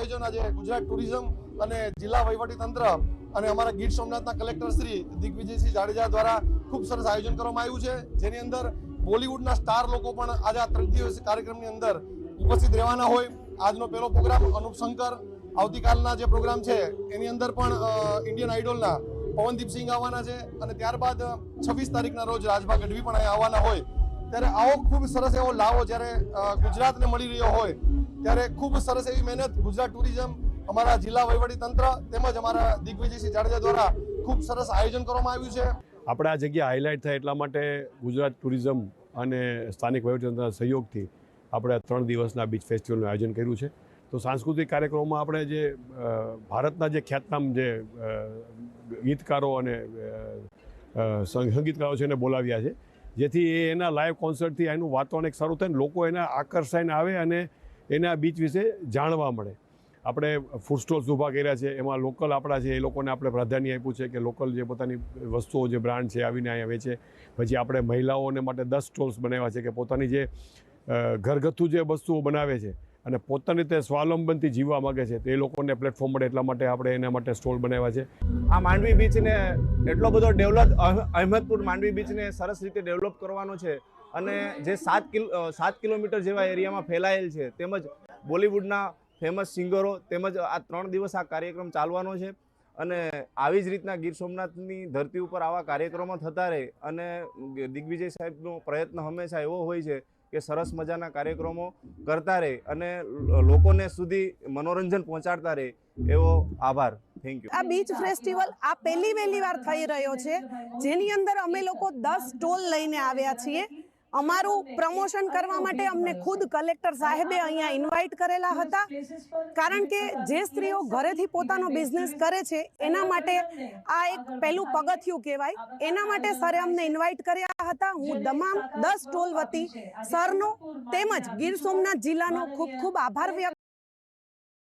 આયોજન આજે ગુજરાત ટુરિઝમ અને જિલ્લા વહીવટી તંત્ર અને અમારા ગીર સોમનાથના કલેક્ટર શ્રી દિગ્વિજયસિંહ જાડેજા દ્વારા ખૂબ સરસ આયોજન કરવામાં આવ્યું છે. જેની અંદર બોલિવૂડના સ્ટાર લોકો પણ આજે આ ત્રણ દિવસ કાર્યક્રમની અંદર ઉપસ્થિત રહેવાના હોય. આજનો પહેલો પ્રોગ્રામ અનુપ શંકર, આવતીકાલના જે પ્રોગ્રામ છે, એની અંદર પણ ઇન્ડિયન આઇડોલના પવનદીપસિંહ આવવાના છે અને ત્યારબાદ છવ્વીસ તારીખના રોજ રાજભા ગઢવી પણ અહીંયા આવવાના હોય. ત્યારે આવો ખૂબ સરસ એવો લાવો જ્યારે ગુજરાતને મળી રહ્યો હોય ત્યારે ખૂબ સરસ એવી મહેનત ગુજરાત ટુરિઝમ, અમારા જિલ્લા વહીવટી તંત્ર તેમજ અમારા દિગ્વિજયસિંહ જાડેજા દ્વારા ખૂબ સરસ આયોજન કરવામાં આવ્યું છે. આપણે આ જગ્યા હાઇલાઇટ થાય એટલા માટે ગુજરાત ટુરિઝમ અને સ્થાનિક વહીવટીતંત્રના સહયોગથી આપણે ત્રણ દિવસના બીચ ફેસ્ટિવલનું આયોજન કર્યું છે. તો સાંસ્કૃતિક કાર્યક્રમમાં આપણે જે ભારતના જે ખ્યાતનામ જે ગીતકારો અને સંગીતકારો છે એને બોલાવ્યા છે. જેથી એના લાઈવ કોન્સર્ટથી એનું વાતાવરણ એક સારું થાય લોકો એને આકર્ષાઈને આવે અને એના બીચ વિશે જાણવા મળે. આપણે ફૂડ સ્ટોલ્સ ઊભા કર્યા છે, એમાં લોકલ આપણા છે એ લોકોને આપણે પ્રાધાન્ય આપ્યું છે કે લોકલ જે પોતાની વસ્તુઓ, જે બ્રાન્ડ છે, આવીને અહીંયા વેચે. પછી આપણે મહિલાઓને માટે દસ સ્ટોલ્સ બનાવ્યા છે કે પોતાની જે ઘરગથ્થુ જે વસ્તુઓ બનાવે છે અને પોતાની રીતે સ્વાવલંબનથી જીવવા માગે છે, તો લોકોને પ્લેટફોર્મ મળે એટલા માટે આપણે એના માટે સ્ટોલ બનાવ્યા છે. આ માંડવી બીચને એટલો બધો ડેવલપ અહેમદપુર માંડવી બીચને સરસ રીતે ડેવલપ કરવાનો છે. અને જે સાત કિલો સાત કિલોમીટર જેવા એરિયામાં ફેલાયેલ છે, તેમજ બોલિવૂડના ફેમસ સિંગરો, તેમજ આ ત્રણ દિવસ આ કાર્યક્રમ ચાલવાનો છે અને આવી જ રીતના ગીર સોમનાથની ધરતી ઉપર આવા કાર્યક્રમો થતા રહે અને દિગ્વિજય સાહેબનો પ્રયત્ન હંમેશા એવો હોય છે કે સરસ મજાના કાર્યક્રમો કરતા રહે અને લોકોને સુધી મનોરંજન પહોંચાડતા રહે, એવો આભાર. થેન્ક યુ આ બીચ ફેસ્ટિવલ આ પહેલી વહેલી વાર થઈ રહ્યો છે. જેની અંદર અમે લોકો દસ સ્ટોલ લઈને આવ્યા છીએ. અમારું પ્રમોશન કરવા માટે અમને ખુદ કલેક્ટર સાહેબે અહીંયા ઇન્વાઇટ કરેલા હતા. કારણ કે જે સ્ત્રીઓ ઘરેથી પોતાનો બિઝનેસ કરે છે એના માટે આ એક પહેલું પગથિયું કહેવાય. એના માટે સરે અમને ઇન્વાઇટ કર્યા હતા. હું તમામ દસ સ્ટોલ વતી સરનો તેમજ ગીર સોમનાથ જિલ્લાનો ખૂબ ખૂબ આભાર વ્યક્ત